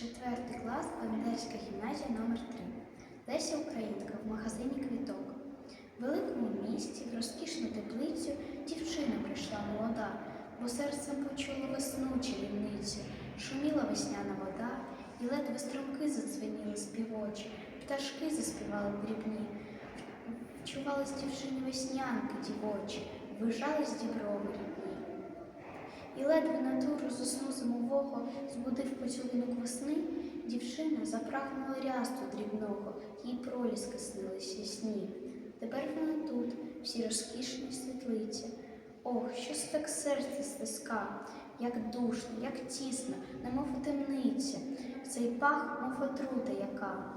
Четвертий клас, Бендерська гімназія номер 3 Леся Українка в магазині квіток. В великому місті в розкішну теплицю дівчина прийшла молода, бо серцем почула весну чарівницю. Шуміла весняна вода, і ледве струмки задзвеніли співочі, пташки заспівали дрібні. Вчувались дівчині веснянки дівочі, вижались діброви рідні. І ледве натуру з сну зимового збудив поцілунок весни, дівчина запрагнула рясту дрібного, їй проліски снилися сні. Тепер вона тут, всі розкішні світлиці. Ох, щось так серце стиска, як душно, як тісно, немов у темниці, цей пах, мов отрута яка.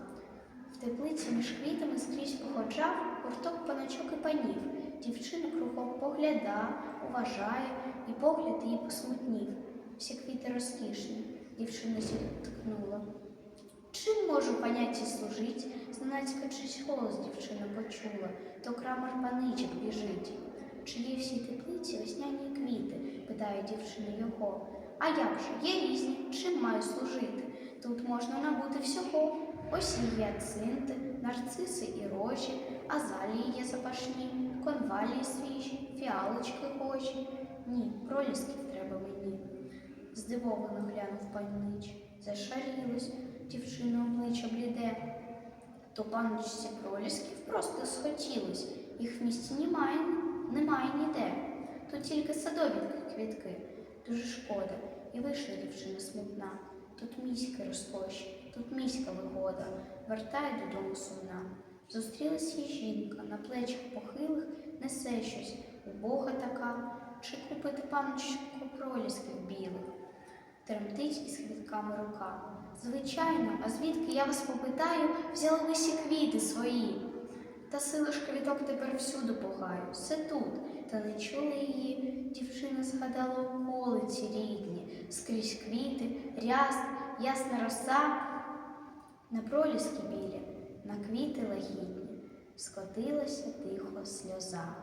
В теплиці між квітами скрізь походжав гурток паночок і панів. Дівчина кругом погляда, уважає, і погляд її посмутнів. Всі квіти розкішні, дівчина зіткнула. Чим можу панятті служить? Зненацька чийсь голос дівчина почула, то крамар паничок біжить. Чи є всі теплиці весняні квіти? питає дівчина його. А як же, є різні, чим маю служити? Тут можна набути всього. Ось і гіацинти, нарциси і рожі, є запашні, конвалії свіжі, фіалочки гожі. Ні, пролісків треба мені. Здивовано глянув панич. Зашарілось, дівчина обличчя бліде. То паночці пролісків просто схотілось. Їх в місті немає, немає ніде. Тут тільки садові квітки. Дуже шкода. І вийшла дівчина смутна. Тут міська розкоші, тут міська вигода, вертає додому сумна. Зустрілась їй жінка, на плечах похилих несе щось, убога така, чи купити паночку пролісків білих. Тремтить із квітками рука. Звичайно, а звідки я вас попитаю, взяли ви всі квіти свої. Та сили ж квіток тепер всюди погаю, все тут. Та не чули її, дівчина згадала околиці рідні, скрізь квіти, ряст, ясна роса, на проліски білі, на квіти лагідні, скотилася тихо сльоза.